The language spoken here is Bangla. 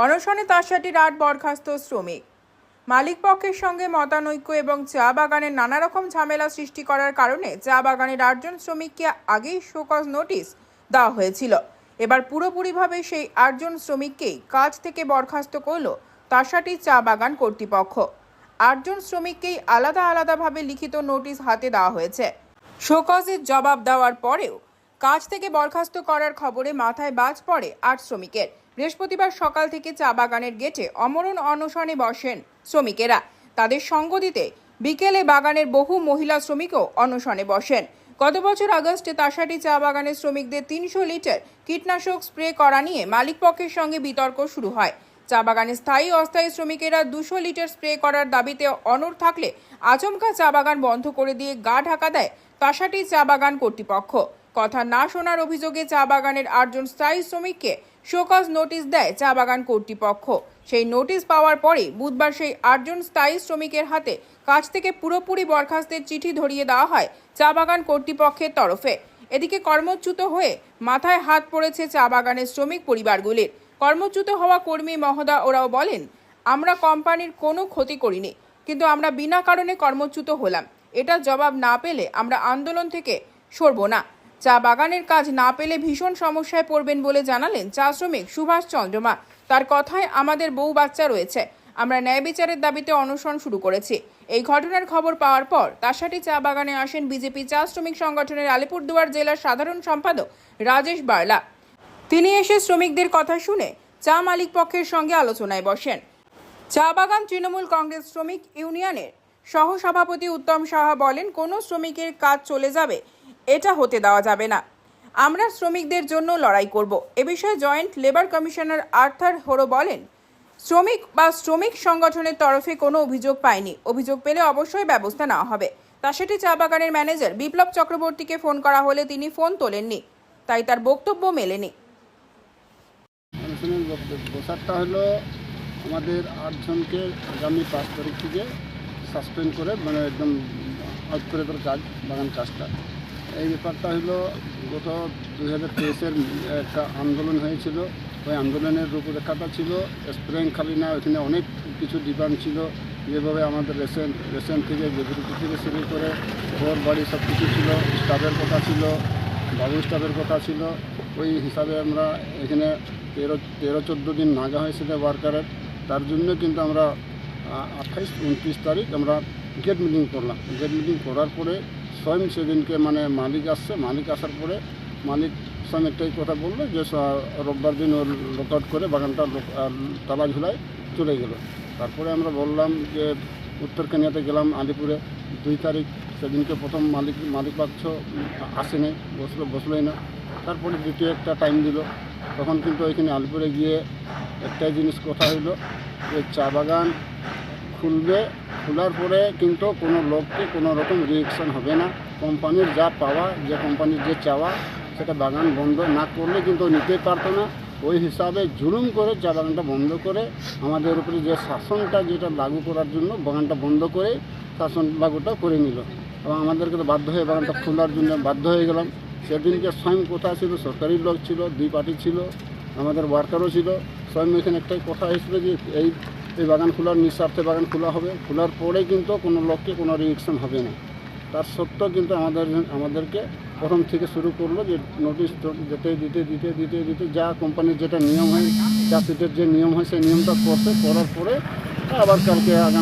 অনশনে তাসাটির আট বরখাস্ত শ্রমিক। মালিক পক্ষের সঙ্গে মতানৈক্য এবং চা বাগানের নানা রকম ঝামেলা সৃষ্টি করার কারণে চা বাগানের আটজন শ্রমিককে আগেই শোকজ নোটিশ দেওয়া হয়েছিল। এবার পুরোপুরিভাবে সেই আটজন শ্রমিককেই কাজ থেকে বরখাস্ত করল তাসাটি চা বাগান কর্তৃপক্ষ। আটজন শ্রমিককেই আলাদা আলাদাভাবে লিখিত নোটিশ হাতে দেওয়া হয়েছে। শোকজের জবাব দেওয়ার পরেও কাজ থেকে বরখাস্ত করার খবরে মাথায় বাজ পড়ে আট শ্রমিকের। বৃহস্পতিবার সকাল থেকে চা বাগানের গেটে অমরণ অনশনে বসেন শ্রমিকেরা। তাদের সঙ্গ দিতে বিকেলে বাগানের বহু মহিলা শ্রমিকও অনশনে বসেন। গত বছর আগস্টে তাসাটি চা বাগানের শ্রমিকদের তিনশো লিটার কীটনাশক স্প্রে করা নিয়ে মালিকপক্ষের সঙ্গে বিতর্ক শুরু হয়। চা বাগানে স্থায়ী অস্থায়ী শ্রমিকেরা দুশো লিটার স্প্রে করার দাবিতে অনড় থাকলে আচমকা চা বাগান বন্ধ করে দিয়ে গা ঢাকা দেয় তাসাটি চা বাগান কর্তৃপক্ষ। কথা না শোনার অভিযোগে চা বাগানের আটজন স্থায়ী শ্রমিককে শোকজ নোটিশ দেয় চা বাগান কর্তৃপক্ষ। সেই নোটিশ পাওয়ার পরে বুধবার সেই আটজন স্থায়ী শ্রমিকের হাতে কাজ থেকে পুরোপুরি বরখাস্তের চিঠি ধরিয়ে দেওয়া হয় চা বাগান কর্তৃপক্ষের তরফে। এদিকে কর্মচ্যুত হয়ে মাথায় হাত পড়েছে চা বাগানের শ্রমিক পরিবারগুলির। কর্মচ্যুত হওয়া কর্মী মহোদা ওরাও বলেন, আমরা কোম্পানির কোনো ক্ষতি করিনি, কিন্তু আমরা বিনা কারণে কর্মচ্যুত হলাম। এটা জবাব না পেলে আমরা আন্দোলন থেকে সরব না। চা বাগানের কাজ না পেলে ভীষণ সমস্যায় পড়বেন বলে জানালেন চা শ্রমিক সুভাষ চন্দ্রমা। তার কথায় আমাদের বউ বাচ্চা রয়েছে। আমরা ন্যায় বিচারের দাবিতে অনশন শুরু করেছি। এই ঘটনার খবর পাওয়ার পর তাসাটি চা বাগানে আসেন বিজেপি চা শ্রমিক সংগঠনের আলিপুরদুয়ার জেলার সাধারণ সম্পাদক রাজেশ বার্লা। তিনি এসে শ্রমিকদের কথা শুনে চা মালিক পক্ষের সঙ্গে আলোচনায় বসেন। চা বাগান তৃণমূল কংগ্রেস শ্রমিক ইউনিয়নের সহসভাপতি উত্তম সাহা বলেন, কোনো শ্রমিকের কাজ চলে যাবে এটা হতে দেওয়া যাবে না। আমরা শ্রমিকদের জন্য লড়াই করব। এ বিষয়ে joint labour commissioner Arthur Horo বলেন, শ্রমিক বা শ্রমিক সংগঠনের তরফে কোনো অভিযোগ পায়নি। অভিযোগ পেলে অবশ্যই ব্যবস্থা নেওয়া হবে। তা সেটি চা বাগানের ম্যানেজার বিপ্লব চক্রবর্তীকে ফোন করা হলে তিনি ফোন তোলেননি। তাই তার বক্তব্য মেলেনি। বসারটা হলো, আমাদের আটজনকে আগামী পাঁচ তারিখ থেকে সাসপেন্ড করে মানে একদম আউট করে কাজ, বাগান কাজটা। এই ব্যাপারটা হলো, গত দুই হাজার তেইশের একটা আন্দোলন হয়েছিল। ওই আন্দোলনের রূপরেখাটা ছিল স্প্রেং খালি না, ওইখানে অনেক কিছু ডিমান্ড ছিল। যেভাবে আমাদের রেশন রেশন থেকে বিবৃতি থেকে শুরু করে ঘর বাড়ি সব কিছু ছিল, স্টাফের কথা ছিল, বাবু স্টাফের কথা ছিল। ওই হিসাবে আমরা এখানে তেরো তেরো, চোদ্দ দিন নাগা হয়েছিল ওয়ার্কারের তার জন্য কিন্তু আমরা আঠাইশ, উনত্রিশ তারিখ আমরা গেট মিটিং করলাম। গেট মিটিং করার পরে স্বয়ং সেদিনকে মানে মালিক আসছে, মালিক আসার পরে মালিক স্বয়ং একটাই কথা বলল যে রোববার দিন ওর লকআউট করে বাগানটা লোক- তালা ঝুলায় চলে গেল। তারপরে আমরা বললাম যে, উত্তর কেনিয়াতে গেলাম, আলিপুরে। দুই তারিখ সেদিনকে প্রথম মালিক মালিক পাচ্ছ আসেনি, বসল, বসলোই না। তারপরে দ্বিতীয় একটা টাইম দিল। তখন কিন্তু ওইখানে আলিপুরে গিয়ে একটাই জিনিস কথা হইল যে, চা বাগান খুলবে, খোলার পরে কিন্তু কোনো লোককে কোনো রকম রিয়েকশন হবে না। কোম্পানির যা পাওয়া, যে কোম্পানির যে চাওয়া, সেটা বাগান বন্ধ না করলে কিন্তু নিতে পারতো না। ওই হিসাবে জুলুম করে চা বাগানটা বন্ধ করে, আমাদের উপরে যে শাসনটা যেটা লাগু করার জন্য বাগানটা বন্ধ করে শাসন লাগুটা করে নিল। এবং আমাদেরকে তো বাধ্য হয়ে বাগানটা খোলার জন্য বাধ্য হয়ে গেলাম। সেদিনকে স্বয়ং কথা ছিল? সরকারি লোক ছিল, দুই পার্টি ছিল, আমাদের ওয়ার্কারও ছিল। স্বয়ং এখানে একটাই কথা হয়েছিল যে এই এই বাগান খোলার নিঃস্বার্থে বাগান খোলা হবে। খোলার পরে কিন্তু কোনো লোককে কোনো রিয়েকশন হবে না। তার সত্ত্বেও কিন্তু আমাদের, আমাদেরকে প্রথম থেকে শুরু করল যে নোটিশ যেতে দিতে দিতে দিতে দিতে যা কোম্পানির যেটা নিয়ম হয়, চাষিদের যে নিয়ম হয়, সেই নিয়মটা করছে। করার পরে আবার কালকে আগামী